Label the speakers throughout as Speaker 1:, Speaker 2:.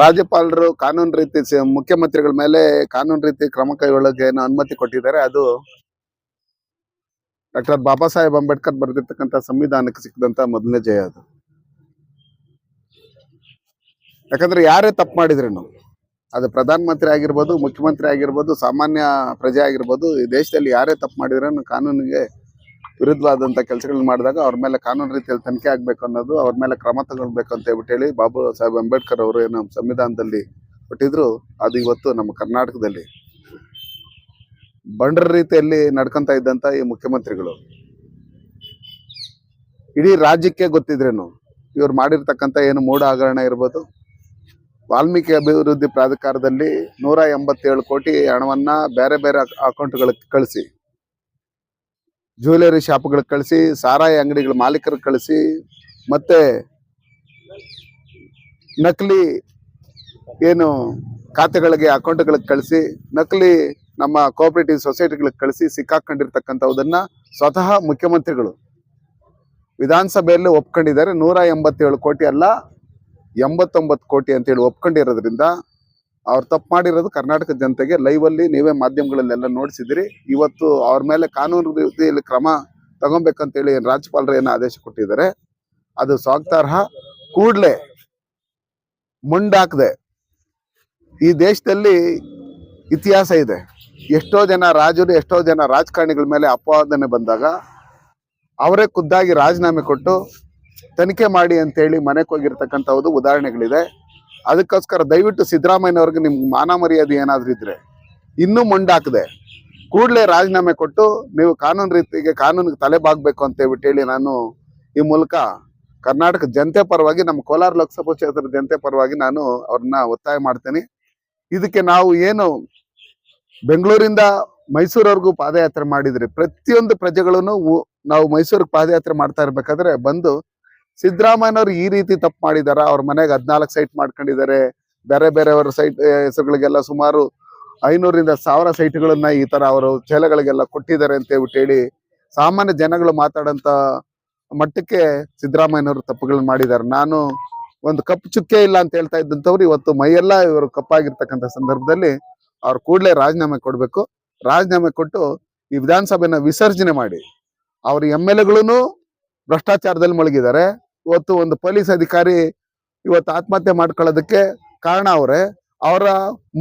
Speaker 1: ರಾಜ್ಯಪಾಲರು ಕಾನೂನು ರೀತಿ ಮುಖ್ಯಮಂತ್ರಿಗಳ ಮೇಲೆ ಕಾನೂನು ರೀತಿ ಕ್ರಮ ಕೈಗೊಳ್ಳೋಕೆ ಏನು ಅನುಮತಿ ಕೊಟ್ಟಿದ್ದಾರೆ. ಅದು ಡಾಕ್ಟರ್ ಬಾಬಾ ಸಾಹೇಬ್ ಅಂಬೇಡ್ಕರ್ ಬರೆದಿರ್ತಕ್ಕಂಥ ಸಂವಿಧಾನಕ್ಕೆ ಸಿಕ್ಕದಂತ ಮೊದಲನೇ ಜಯ ಅದು. ಯಾಕಂದ್ರೆ ಯಾರೇ ತಪ್ಪು ಮಾಡಿದ್ರೇನು, ಅದು ಪ್ರಧಾನ ಮಂತ್ರಿ ಆಗಿರ್ಬೋದು, ಮುಖ್ಯಮಂತ್ರಿ ಆಗಿರ್ಬೋದು, ಸಾಮಾನ್ಯ ಪ್ರಜೆ ಆಗಿರ್ಬೋದು, ಈ ದೇಶದಲ್ಲಿ ಯಾರೇ ತಪ್ಪು ಮಾಡಿದ್ರೇನು ಕಾನೂನಿಗೆ ವಿರುದ್ಧವಾದಂತ ಕೆಲಸಗಳನ್ನ ಮಾಡಿದಾಗ ಅವ್ರ ಮೇಲೆ ಕಾನೂನು ರೀತಿಯಲ್ಲಿ ತನಿಖೆ ಆಗ್ಬೇಕು ಅನ್ನೋದು, ಅವ್ರ ಮೇಲೆ ಕ್ರಮ ತಗೊಳ್ಬೇಕು ಅಂತ ಹೇಳ್ಬಿಟ್ಟು ಹೇಳಿ ಬಾಬು ಸಾಹೇಬ್ ಅಂಬೇಡ್ಕರ್ ಅವರು ಏನು ಸಂವಿಧಾನದಲ್ಲಿ ಕೊಟ್ಟಿದ್ರು. ಅದು ಇವತ್ತು ನಮ್ಮ ಕರ್ನಾಟಕದಲ್ಲಿ ಬಂಡರ ರೀತಿಯಲ್ಲಿ ನಡ್ಕೊಂತ ಇದ್ದಂತ ಈ ಮುಖ್ಯಮಂತ್ರಿಗಳು. ಇಡೀ ರಾಜ್ಯಕ್ಕೆ ಗೊತ್ತಿದ್ರೇನು? ಇವ್ರು ಮಾಡಿರ್ತಕ್ಕಂಥ ಏನು ಮೂಢ ಹಗರಣ ಇರ್ಬೋದು? ವಾಲ್ಮೀಕಿ ಅಭಿವೃದ್ಧಿ ಪ್ರಾಧಿಕಾರದಲ್ಲಿ ನೂರ ಎಂಬತ್ತೇಳು ಕೋಟಿ ಹಣವನ್ನು ಬೇರೆ ಬೇರೆ ಅಕೌಂಟ್ಗಳಿಗೆ ಕಳಿಸಿ. ಜ್ಯುವೆಲರಿ ಶಾಪ್ಗಳಿಗೆ ಕಳಿಸಿ, ಸಾರಾಯಿ ಅಂಗಡಿಗಳ ಮಾಲೀಕರಿಗೆ ಕಳಿಸಿ, ಮತ್ತೆ ನಕಲಿ ಏನು ಖಾತೆಗಳಿಗೆ, ಅಕೌಂಟ್ಗಳಿಗೆ ಕಳಿಸಿ, ನಕಲಿ ನಮ್ಮ ಕೋಆಪರೇಟಿವ್ ಸೊಸೈಟಿಗಳಿಗೆ ಕಳಿಸಿ ಸಿಕ್ಕಾಕ್ಕೊಂಡಿರ್ತಕ್ಕಂಥವುದನ್ನು ಸ್ವತಃ ಮುಖ್ಯಮಂತ್ರಿಗಳು ವಿಧಾನಸಭೆಯಲ್ಲಿ ಒಪ್ಕೊಂಡಿದ್ದಾರೆ. ನೂರ ಎಂಬತ್ತೇಳು ಕೋಟಿ ಅಲ್ಲ, ಎಂಬತ್ತೊಂಬತ್ತು ಕೋಟಿ ಅಂತೇಳಿ ಒಪ್ಕೊಂಡಿರೋದ್ರಿಂದ ಅವ್ರು ತಪ್ಪು ಮಾಡಿರೋದು ಕರ್ನಾಟಕ ಜನತೆಗೆ ಲೈವ್ ಅಲ್ಲಿ ನೀವೇ ಮಾಧ್ಯಮಗಳಲ್ಲೆಲ್ಲ ನೋಡಿಸಿದಿರಿ. ಇವತ್ತು ಅವ್ರ ಮೇಲೆ ಕಾನೂನು ರೀತಿಯಲ್ಲಿ ಕ್ರಮ ತಗೊಬೇಕಂತೇಳಿ ಹೇಳಿ ರಾಜ್ಯಪಾಲರು ಏನು ಆದೇಶ ಕೊಟ್ಟಿದ್ದಾರೆ, ಅದು ಸ್ವಾಗತಾರ್ಹ. ಕೂಡ್ಲೆ ಮುಂಡಾಕದೆ ಈ ದೇಶದಲ್ಲಿ ಇತಿಹಾಸ ಇದೆ. ಎಷ್ಟೋ ಜನ ರಾಜರು, ಎಷ್ಟೋ ಜನ ರಾಜಕಾರಣಿಗಳ ಮೇಲೆ ಅಪವಾದನೆ ಬಂದಾಗ ಅವರೇ ಖುದ್ದಾಗಿ ರಾಜೀನಾಮೆ ಕೊಟ್ಟು ತನಿಖೆ ಮಾಡಿ ಅಂತೇಳಿ ಮನೆಗೆ ಹೋಗಿರ್ತಕ್ಕಂಥದ್ದು ಉದಾಹರಣೆಗಳಿದೆ. ಅದಕ್ಕೋಸ್ಕರ ದಯವಿಟ್ಟು ಸಿದ್ದರಾಮಯ್ಯನವ್ರಿಗೆ ನಿಮ್ಗೆ ಮಾನ ಮರ್ಯಾದೆ ಏನಾದರೂ ಇದ್ರೆ ಇನ್ನೂ ಮೊಂಡಾಕದೆ ಕೂಡಲೇ ರಾಜೀನಾಮೆ ಕೊಟ್ಟು ನೀವು ಕಾನೂನು ರೀತಿಗೆ ಕಾನೂನಿಗೆ ತಲೆ ಬಾಗಬೇಕು ಅಂತ ಹೇಳ್ಬಿಟ್ಟು ಹೇಳಿ ನಾನು ಈ ಮೂಲಕ ಕರ್ನಾಟಕ ಜನತೆ ಪರವಾಗಿ ನಮ್ಮ ಕೋಲಾರ ಲೋಕಸಭಾ ಕ್ಷೇತ್ರದ ಜನತೆ ಪರವಾಗಿ ನಾನು ಅವ್ರನ್ನ ಒತ್ತಾಯ ಮಾಡ್ತೇನೆ. ಇದಕ್ಕೆ ನಾವು ಏನು ಬೆಂಗಳೂರಿಂದ ಮೈಸೂರವರೆಗೂ ಪಾದಯಾತ್ರೆ ಮಾಡಿದ್ರಿ ಪ್ರತಿಯೊಂದು ಪ್ರಜೆಗಳನ್ನು ನಾವು ಮೈಸೂರಿಗೆ ಪಾದಯಾತ್ರೆ ಮಾಡ್ತಾ ಇರ್ಬೇಕಾದ್ರೆ ಬಂದು ಸಿದ್ದರಾಮಯ್ಯನವ್ರು ಈ ರೀತಿ ತಪ್ಪು ಮಾಡಿದಾರ? ಅವ್ರ ಮನೆಗೆ ಹದ್ನಾಲ್ಕು ಸೈಟ್ ಮಾಡ್ಕೊಂಡಿದ್ದಾರೆ ಬೇರೆ ಬೇರೆಯವರ ಸೈಟ್ ಹೆಸರುಗಳಿಗೆಲ್ಲ ಸುಮಾರು ಐನೂರಿಂದ ಸಾವಿರ ಸೈಟ್ಗಳನ್ನ ಈ ತರ ಅವರು ಚೇಲಗಳಿಗೆಲ್ಲ ಕೊಟ್ಟಿದ್ದಾರೆ ಅಂತ ಹೇಳ್ಬಿಟ್ಟು ಹೇಳಿ ಸಾಮಾನ್ಯ ಜನಗಳು ಮಾತಾಡಂತ ಮಟ್ಟಕ್ಕೆ ಸಿದ್ದರಾಮಯ್ಯನವರು ತಪ್ಪುಗಳನ್ನ ಮಾಡಿದ್ದಾರೆ ನಾನು ಒಂದು ಕಪ್ಪು ಚುಕ್ಕೆ ಇಲ್ಲ ಅಂತ ಹೇಳ್ತಾ ಇದ್ದಂಥವ್ರು ಇವತ್ತು ಮೈಯೆಲ್ಲ ಇವರು ಕಪ್ಪಾಗಿರ್ತಕ್ಕಂಥ ಸಂದರ್ಭದಲ್ಲಿ ಅವ್ರು ಕೂಡಲೇ ರಾಜೀನಾಮೆ ಕೊಡಬೇಕು. ರಾಜೀನಾಮೆ ಕೊಟ್ಟು ಈ ವಿಧಾನಸಭೆನ ವಿಸರ್ಜನೆ ಮಾಡಿ. ಅವ್ರ ಎಂ ಎಲ್ ಎಗಳೂ ಭ್ರಷ್ಟಾಚಾರದಲ್ಲಿ ಮುಳುಗಿದ್ದಾರೆ. ಇವತ್ತು ಒಂದು ಪೊಲೀಸ್ ಅಧಿಕಾರಿ ಇವತ್ತು ಆತ್ಮಹತ್ಯೆ ಮಾಡ್ಕೊಳ್ಳೋದಕ್ಕೆ ಕಾರಣ ಅವರೇ. ಅವರ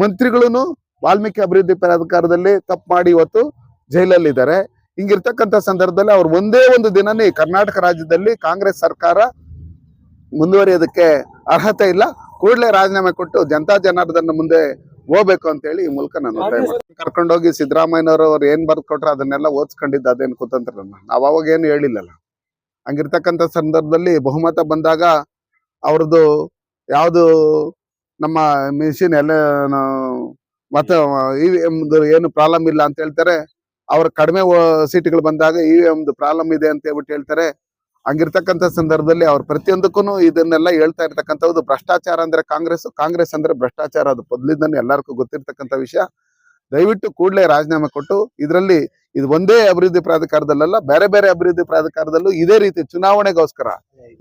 Speaker 1: ಮಂತ್ರಿಗಳನ್ನು ವಾಲ್ಮೀಕಿ ಅಭಿವೃದ್ಧಿ ಪ್ರಾಧಿಕಾರದಲ್ಲಿ ತಪ್ಪು ಮಾಡಿ ಇವತ್ತು ಜೈಲಲ್ಲಿದ್ದಾರೆ. ಹಿಂಗಿರ್ತಕ್ಕಂಥ ಸಂದರ್ಭದಲ್ಲಿ ಅವ್ರು ಒಂದೇ ಒಂದು ದಿನನೇ ಕರ್ನಾಟಕ ರಾಜ್ಯದಲ್ಲಿ ಕಾಂಗ್ರೆಸ್ ಸರ್ಕಾರ ಮುಂದುವರಿಯೋದಕ್ಕೆ ಅರ್ಹತೆ ಇಲ್ಲ. ಕೂಡಲೇ ರಾಜೀನಾಮೆ ಕೊಟ್ಟು ಜನತಾ ಜನಾರ್ದನ ಮುಂದೆ ಹೋಗ್ಬೇಕು ಅಂತ ಹೇಳಿ ಈ ಮೂಲಕ ನಾನು ಒತ್ತಾಯ. ಕರ್ಕೊಂಡೋಗಿ ಸಿದ್ದರಾಮಯ್ಯನವರು ಅವ್ರು ಏನ್ ಬರ್ದ್ ಕೊಟ್ರೆ ಅದನ್ನೆಲ್ಲ ಓದ್ಸ್ಕೊಂಡಿದ್ದ ಅದೇನು ಕುತಂತ್ರ ನಾವು ಅವಾಗ ಏನು ಹೇಳಿಲ್ಲಲ್ಲ. ಹಂಗಿರ್ತಕ್ಕಂಥ ಸಂದರ್ಭದಲ್ಲಿ ಬಹುಮತ ಬಂದಾಗ ಅವ್ರದ್ದು ಯಾವುದು ನಮ್ಮ ಮಿಷಿನ್ ಎಲ್ಲ ಮತ್ತೆ ಇ ಏನು ಪ್ರಾಬ್ಲಮ್ ಇಲ್ಲ ಅಂತ ಹೇಳ್ತಾರೆ. ಅವ್ರ ಕಡಿಮೆ ಸೀಟ್ಗಳು ಬಂದಾಗ ಇ ವಿ ಎಮ್ದು ಪ್ರಾಬ್ಲಮ್ ಇದೆ ಅಂತ ಹೇಳ್ಬಿಟ್ಟು ಹೇಳ್ತಾರೆ. ಹಂಗಿರ್ತಕ್ಕಂಥ ಸಂದರ್ಭದಲ್ಲಿ ಅವ್ರು ಪ್ರತಿಯೊಂದಕ್ಕೂ ಇದನ್ನೆಲ್ಲ ಹೇಳ್ತಾ ಇರ್ತಕ್ಕಂಥದ್ದು ಭ್ರಷ್ಟಾಚಾರ ಅಂದ್ರೆ ಕಾಂಗ್ರೆಸ್ ಕಾಂಗ್ರೆಸ್ ಅಂದ್ರೆ ಭ್ರಷ್ಟಾಚಾರ. ಅದು ಮೊದ್ಲಿಂದನೇ ಎಲ್ಲರಿಗೂ ಗೊತ್ತಿರ್ತಕ್ಕಂಥ ವಿಷಯ. ದಯವಿಟ್ಟು ಕೂಡಲೇ ರಾಜೀನಾಮೆ ಕೊಟ್ಟು ಇದರಲ್ಲಿ ಇದು ಒಂದೇ ಅಭಿವೃದ್ಧಿ ಪ್ರಾಧಿಕಾರದಲ್ಲ ಬೇರೆ ಬೇರೆ ಅಭಿವೃದ್ಧಿ ಪ್ರಾಧಿಕಾರದಲ್ಲೂ ಇದೇ ರೀತಿ ಚುನಾವಣೆಗೋಸ್ಕರ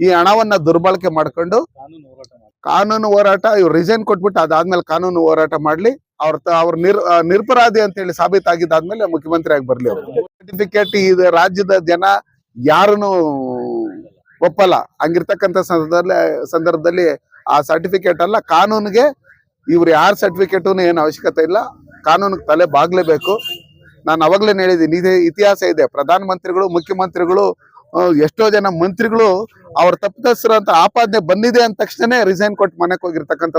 Speaker 1: ಈ ಹಣವನ್ನ ದುರ್ಬಳಕೆ ಮಾಡ್ಕೊಂಡು ಕಾನೂನು ಹೋರಾಟ ಇವ್ರು ರಿಸೈನ್ ಕೊಟ್ಬಿಟ್ಟು ಅದಾದ್ಮೇಲೆ ಕಾನೂನು ಹೋರಾಟ ಮಾಡ್ಲಿ. ಅವ್ರ ಅವ್ರ ನಿರ್ ನಿರ್ಪರಾಧಿ ನಿರಪರಾಧಿ ಅಂತ ಹೇಳಿ ಸಾಬೀತಾಗಿದ್ದಾದ್ಮೇಲೆ ಮುಖ್ಯಮಂತ್ರಿ ಆಗಿ ಬರ್ಲಿ ಅವರು. ಸರ್ಟಿಫಿಕೇಟ್ ಇದು ರಾಜ್ಯದ ಜನ ಯಾರನ್ನು ಒಪ್ಪಲ್ಲ. ಹಂಗಿರ್ತಕ್ಕಂಥ ಸಂದರ್ಭದಲ್ಲಿ ಸಂದರ್ಭದಲ್ಲಿ ಆ ಸರ್ಟಿಫಿಕೇಟ್ ಅಲ್ಲ ಕಾನೂನಿಗೆ ಇವ್ರು ಯಾರ ಸರ್ಟಿಫಿಕೇಟು ಏನು ಅವಶ್ಯಕತೆ ಇಲ್ಲ. ಕಾನೂನಿಗೆ ತಲೆ ಬಾಗ್ಲೇಬೇಕು. ನಾನು ಅವಾಗಲೇ ಹೇಳಿದ್ದೀನಿ ಇದೇ ಇತಿಹಾಸ ಇದೆ. ಪ್ರಧಾನ ಮಂತ್ರಿಗಳು ಮುಖ್ಯಮಂತ್ರಿಗಳು ಎಷ್ಟೋ ಜನ ಮಂತ್ರಿಗಳು ಅವ್ರ ತಪ್ಪಿತಸ್ಥರು ಅಂತ ಆಪಾದನೆ ಬಂದಿದೆ ಅಂದ ತಕ್ಷಣ ರಿಸೈನ್ ಕೊಟ್ಟು ಮನೆಗೆ ಹೋಗಿರ್ತಕ್ಕಂಥ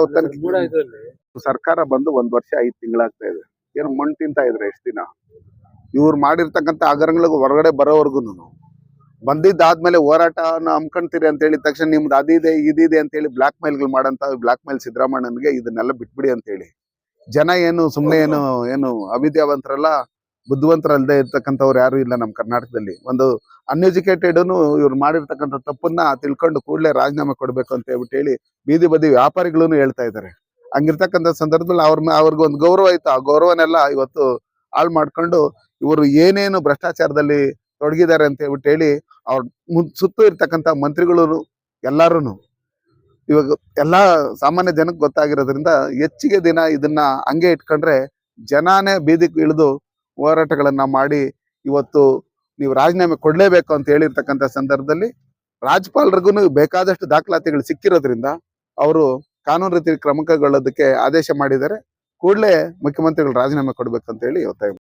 Speaker 1: ಸರ್ಕಾರ ಬಂದು ಒಂದ್ ವರ್ಷ ಐದು ತಿಂಗಳಾಗ್ತಾ ಇದೆ. ಏನು ಮಣ್ಣು ತಿಂತಾ ಇದ್ರೆ ಎಷ್ಟು ದಿನ? ಇವ್ರು ಮಾಡಿರ್ತಕ್ಕಂಥ ಹಗರಣಗಳಿಗೆ ಹೊರಗಡೆ ಬರೋವರೆಗೂ ಬಂದಿದ್ದಾದ್ಮೇಲೆ ಹೋರಾಟ ಹಮ್ಕೊಂತೀರಿ ಅಂತ ಹೇಳಿದ ತಕ್ಷಣ ನಿಮ್ದು ಅದಿದೆ ಇದಿದೆ ಅಂತ ಹೇಳಿ ಬ್ಲಾಕ್ ಮೇಲ್ಗಳು ಮಾಡಂತ ಬ್ಲಾಕ್ ಮೇಲ್ ಸಿದ್ದರಾಮಣ್ಣನಿಗೆ ಇದನ್ನೆಲ್ಲ ಬಿಟ್ಬಿಡಿ ಅಂತ ಹೇಳಿ. ಜನ ಏನು ಸುಮ್ಮನೆ ಏನು ಏನು ಅವಿದ್ಯಾವಂತರಲ್ಲ ಬುದ್ಧಿವಂತರಲ್ಲದೆ ಇರ್ತಕ್ಕಂಥವ್ರು ಯಾರು ಇಲ್ಲ ನಮ್ಮ ಕರ್ನಾಟಕದಲ್ಲಿ. ಒಂದು ಅನ್ಎಜುಕೇಟೆಡ್ ಇವ್ರು ಮಾಡಿರ್ತಕ್ಕಂಥ ತಪ್ಪನ್ನ ತಿಳ್ಕೊಂಡು ಕೂಡಲೇ ರಾಜೀನಾಮೆ ಕೊಡ್ಬೇಕು ಅಂತ ಹೇಳ್ಬಿಟ್ಟು ಹೇಳಿ ಬೀದಿ ಬದಿ ವ್ಯಾಪಾರಿಗಳು ಹೇಳ್ತಾ ಇದ್ದಾರೆ. ಹಂಗಿರ್ತಕ್ಕಂಥ ಸಂದರ್ಭದಲ್ಲಿ ಅವ್ರ ಮೇ- ಅವ್ರಿಗೆ ಒಂದು ಗೌರವ ಇತ್ತು. ಆ ಗೌರವನೆಲ್ಲ ಇವತ್ತು ಹಾಳು ಮಾಡ್ಕೊಂಡು ಇವರು ಏನೇನು ಭ್ರಷ್ಟಾಚಾರದಲ್ಲಿ ತೊಡಗಿದ್ದಾರೆ ಅಂತ ಹೇಳ್ಬಿಟ್ಟು ಹೇಳಿ ಅವ್ರ ಸುತ್ತು ಇರ್ತಕ್ಕಂಥ ಮಂತ್ರಿಗಳು ಎಲ್ಲಾರು ಇವಾಗ ಎಲ್ಲಾ ಸಾಮಾನ್ಯ ಜನಕ್ಕೆ ಗೊತ್ತಾಗಿರೋದ್ರಿಂದ ಹೆಚ್ಚಿಗೆ ದಿನ ಇದನ್ನ ಹಂಗೆ ಇಟ್ಕೊಂಡ್ರೆ ಜನಾನೇ ಬೀದಿಗೆ ಇಳಿದು ಹೋರಾಟಗಳನ್ನ ಮಾಡಿ ಇವತ್ತು ನೀವು ರಾಜೀನಾಮೆ ಕೊಡ್ಲೇಬೇಕು ಅಂತ ಹೇಳಿರ್ತಕ್ಕಂಥ ಸಂದರ್ಭದಲ್ಲಿ ರಾಜ್ಯಪಾಲರಿಗೂ ಬೇಕಾದಷ್ಟು ದಾಖಲಾತಿಗಳು ಸಿಕ್ಕಿರೋದ್ರಿಂದ ಅವರು ಕಾನೂನು ರೀತಿ ಕ್ರಮ ಕೈಗೊಳ್ಳೋದಕ್ಕೆ ಆದೇಶ ಮಾಡಿದ್ದಾರೆ. ಕೂಡಲೇ ಮುಖ್ಯಮಂತ್ರಿಗಳು ರಾಜೀನಾಮೆ ಕೊಡ್ಬೇಕಂತ ಹೇಳಿ ಒತ್ತಾಯ